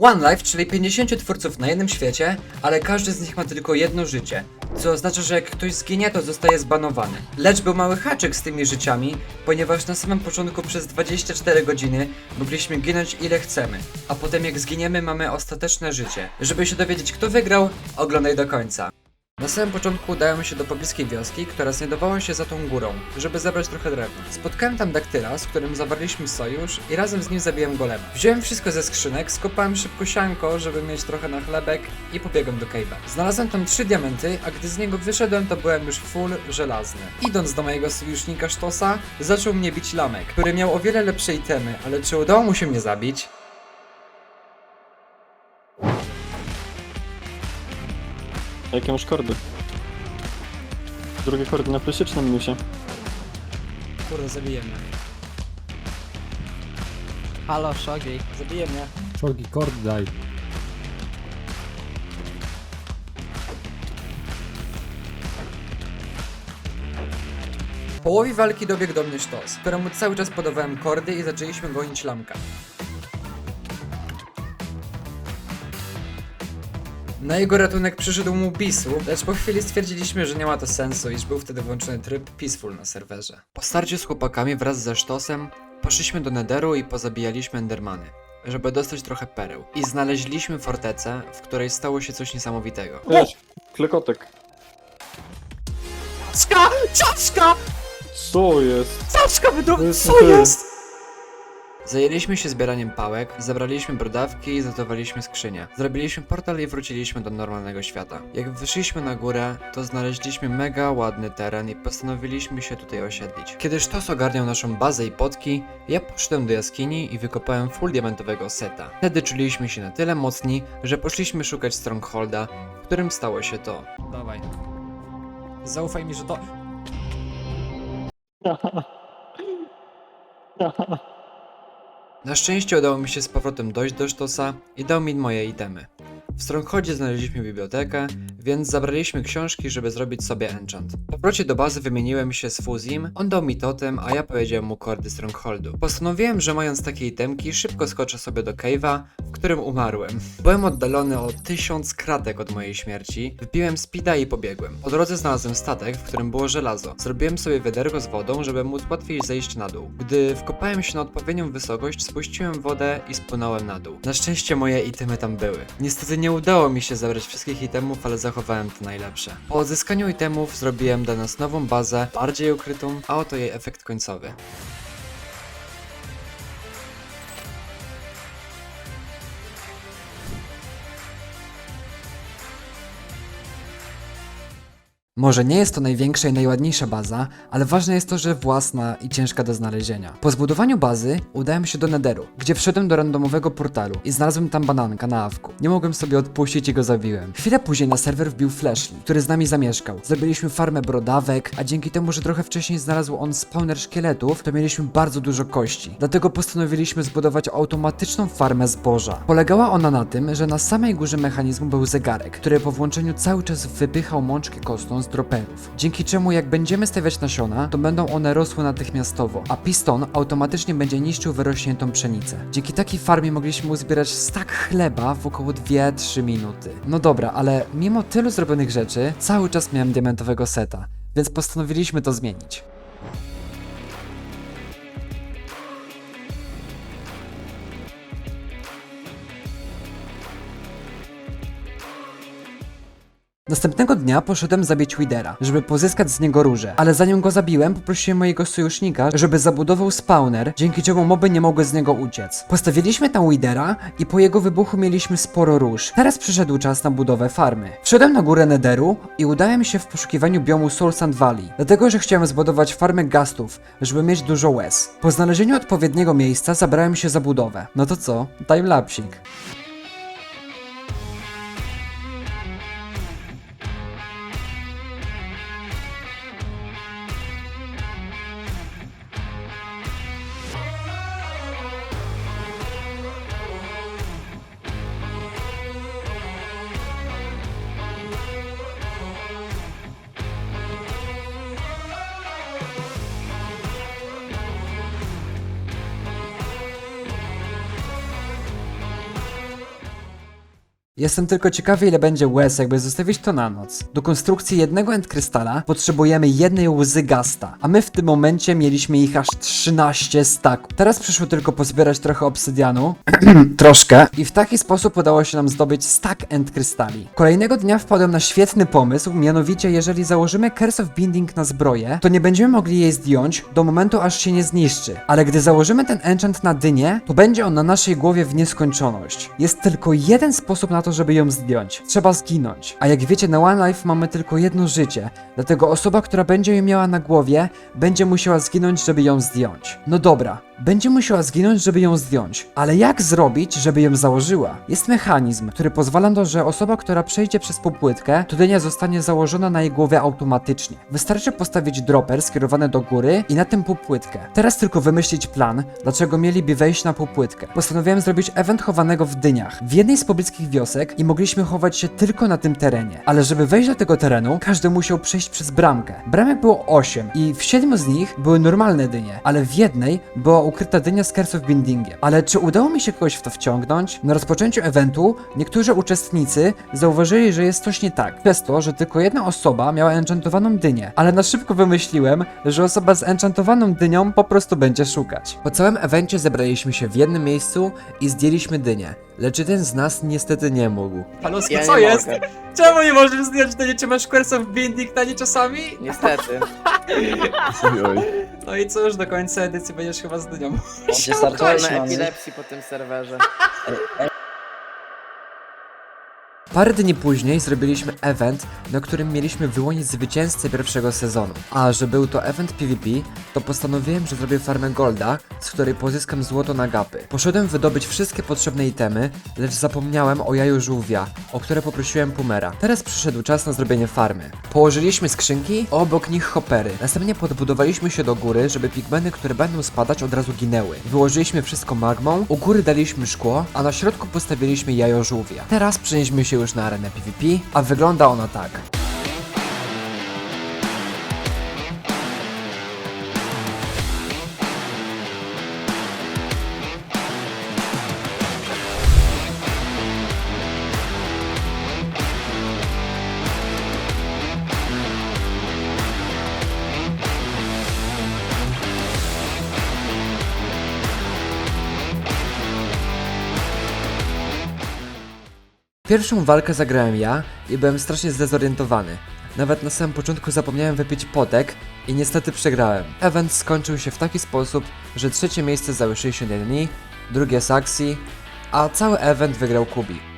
One Life, czyli 50 twórców na jednym świecie, ale każdy z nich ma tylko jedno życie, co oznacza, że jak ktoś zginie, to zostaje zbanowany. Lecz był mały haczyk z tymi życiami, ponieważ na samym początku przez 24 godziny mogliśmy ginąć ile chcemy, a potem jak zginiemy mamy ostateczne życie. Żeby się dowiedzieć kto wygrał, oglądaj do końca. Na samym początku udałem się do pobliskiej wioski, która znajdowała się za tą górą, żeby zabrać trochę drewna. Spotkałem tam daktyla, z którym zawarliśmy sojusz i razem z nim zabiłem golema. Wziąłem wszystko ze skrzynek, skopałem szybko sianko, żeby mieć trochę na chlebek i pobiegłem do cave'a. Znalazłem tam trzy diamenty, a gdy z niego wyszedłem, to byłem już full żelazny. Idąc do mojego sojusznika Sztosa, zaczął mnie bić lamek, który miał o wiele lepsze itemy, ale czy udało mu się mnie zabić? Jakie masz kordy? Drugie kordy na plusie czy na minusie? Kurde, zabije mnie. Halo, Shogi. Zabije mnie. Czołgi, kord daj. W połowie walki dobiegł do mnie sztos, któremu cały czas podawałem kordy i zaczęliśmy gonić lamka. Na jego ratunek przyszedł mu Bisu, lecz po chwili stwierdziliśmy, że nie ma to sensu, iż był wtedy włączony tryb Peaceful na serwerze. Po starciu z chłopakami wraz ze sztosem poszliśmy do Netheru i pozabijaliśmy Endermany, żeby dostać trochę pereł. I znaleźliśmy fortecę, w której stało się coś niesamowitego. Jedź, klekotek. Czaszka! Czaszka! Co jest? Czaszka wydrobił! Co jest? Zajęliśmy się zbieraniem pałek, zabraliśmy brodawki i zatowaliśmy skrzynię. Zrobiliśmy portal i wróciliśmy do normalnego świata. Jak wyszliśmy na górę, to znaleźliśmy mega ładny teren i postanowiliśmy się tutaj osiedlić. Kiedy Sztos ogarniał naszą bazę i potki, ja poszedłem do jaskini i wykopałem full diamentowego seta. Wtedy czuliśmy się na tyle mocni, że poszliśmy szukać Strongholda, w którym stało się to. Dawaj. Zaufaj mi, że to... Na szczęście udało mi się z powrotem dojść do Sztosa i dał mi moje itemy. W Strongholdzie znaleźliśmy bibliotekę, więc zabraliśmy książki, żeby zrobić sobie enchant. Po powrocie do bazy wymieniłem się z Fuzim, on dał mi totem, a ja powiedziałem mu kordy Strongholdu. Postanowiłem, że mając takie itemki, szybko skoczę sobie do cave'a, w którym umarłem. Byłem oddalony o tysiąc kratek od mojej śmierci, wbiłem speeda i pobiegłem. Po drodze znalazłem statek, w którym było żelazo. Zrobiłem sobie wiaderko z wodą, żeby móc łatwiej zejść na dół. Gdy wkopałem się na odpowiednią wysokość, spuściłem wodę i spłynąłem na dół. Na szczęście moje itemy tam były. Niestety nie udało mi się zabrać wszystkich itemów, ale zachowałem te najlepsze. Po odzyskaniu itemów zrobiłem dla nas nową bazę, bardziej ukrytą, a oto jej efekt końcowy. Może nie jest to największa i najładniejsza baza, ale ważne jest to, że własna i ciężka do znalezienia. Po zbudowaniu bazy udałem się do Netheru, gdzie wszedłem do randomowego portalu i znalazłem tam bananka na awku. Nie mogłem sobie odpuścić i go zabiłem. Chwilę później na serwer wbił Flashly, który z nami zamieszkał. Zrobiliśmy farmę brodawek, a dzięki temu, że trochę wcześniej znalazł on spawner szkieletów, to mieliśmy bardzo dużo kości. Dlatego postanowiliśmy zbudować automatyczną farmę zboża. Polegała ona na tym, że na samej górze mechanizmu był zegarek, który po włączeniu cały czas wypychał mączkę kostną z droperów. Dzięki czemu jak będziemy stawiać nasiona, to będą one rosły natychmiastowo, a piston automatycznie będzie niszczył wyrośniętą pszenicę. Dzięki takiej farmie mogliśmy uzbierać stak chleba w około 2-3 minuty. No dobra, ale mimo tylu zrobionych rzeczy, cały czas miałem diamentowego seta, więc postanowiliśmy to zmienić. Następnego dnia poszedłem zabić Widera, żeby pozyskać z niego róże, ale zanim go zabiłem, poprosiłem mojego sojusznika, żeby zabudował spawner, dzięki czemu moby nie mogły z niego uciec. Postawiliśmy tam Widera i po jego wybuchu mieliśmy sporo róż. Teraz przyszedł czas na budowę farmy. Wszedłem na górę Netheru i udałem się w poszukiwaniu biomu Soul Sand Valley, dlatego że chciałem zbudować farmę gastów, żeby mieć dużo łez. Po znalezieniu odpowiedniego miejsca zabrałem się za budowę. No to co? Timelapsik. Jestem tylko ciekawy, ile będzie łez, jakby zostawić to na noc. Do konstrukcji jednego endkrystala potrzebujemy jednej łzy gasta, a my w tym momencie mieliśmy ich aż 13 staków. Teraz przyszło tylko pozbierać trochę obsydianu, troszkę, i w taki sposób udało się nam zdobyć stack endkrystali. Kolejnego dnia wpadłem na świetny pomysł, mianowicie jeżeli założymy Curse of Binding na zbroję, to nie będziemy mogli jej zdjąć do momentu aż się nie zniszczy. Ale gdy założymy ten enchant na dynię, to będzie on na naszej głowie w nieskończoność. Jest tylko jeden sposób na to, żeby ją zdjąć. Trzeba zginąć. A jak wiecie, na One Life mamy tylko jedno życie, dlatego osoba, która będzie ją miała na głowie, będzie musiała zginąć, żeby ją zdjąć. No dobra, będzie musiała zginąć, żeby ją zdjąć. Ale jak zrobić, żeby ją założyła? Jest mechanizm, który pozwala na to, że osoba, która przejdzie przez popłytkę, to dynia zostanie założona na jej głowie automatycznie. Wystarczy postawić dropper skierowany do góry i na tym popłytkę. Teraz tylko wymyślić plan, dlaczego mieliby wejść na popłytkę. Postanowiłem zrobić event chowanego w dyniach. W jednej z pobliskich wiosek i mogliśmy chować się tylko na tym terenie. Ale żeby wejść do tego terenu, każdy musiał przejść przez bramkę. Bramek było 8 i w 7 z nich były normalne dynie, ale w jednej była ukryta dynia z Curse of Bindingiem. Ale czy udało mi się kogoś w to wciągnąć? Na rozpoczęciu eventu niektórzy uczestnicy zauważyli, że jest coś nie tak. Przez to, że tylko jedna osoba miała enchantowaną dynię, ale na szybko wymyśliłem, że osoba z enchantowaną dynią po prostu będzie szukać. Po całym evencie zebraliśmy się w jednym miejscu i zdjęliśmy dynię. Lecz jeden z nas niestety nie mógł. Paluski, Ja co nie jest? mogę. Czemu nie możesz zdjąć dyni? Czy masz Curse of Binding na nie czasami? Niestety. No i cóż, do końca edycji będziesz chyba z dynią. Pełna Spokojnie. epilepsji po tym serwerze. Parę dni później zrobiliśmy event, na którym mieliśmy wyłonić zwycięzcę pierwszego sezonu. A że był to event PvP, to postanowiłem, że zrobię farmę Golda, z której pozyskam złoto na gapy. Poszedłem wydobyć wszystkie potrzebne itemy, lecz zapomniałem o jaju żółwia, o które poprosiłem Pumera. Teraz przyszedł czas na zrobienie farmy. Położyliśmy skrzynki, obok nich hoppery. Następnie podbudowaliśmy się do góry, żeby pigmeny, które będą spadać od razu ginęły. Wyłożyliśmy wszystko magmą, u góry daliśmy szkło, a na środku postawiliśmy jajo żółwia. Teraz przenieśmy się już na arenę PvP, a wygląda ona tak. Pierwszą walkę zagrałem ja i byłem strasznie zdezorientowany. Nawet na samym początku zapomniałem wypić potek i niestety przegrałem. Event skończył się w taki sposób, że trzecie miejsce zajął 61 dni, drugie Saxi, a cały event wygrał Kubi.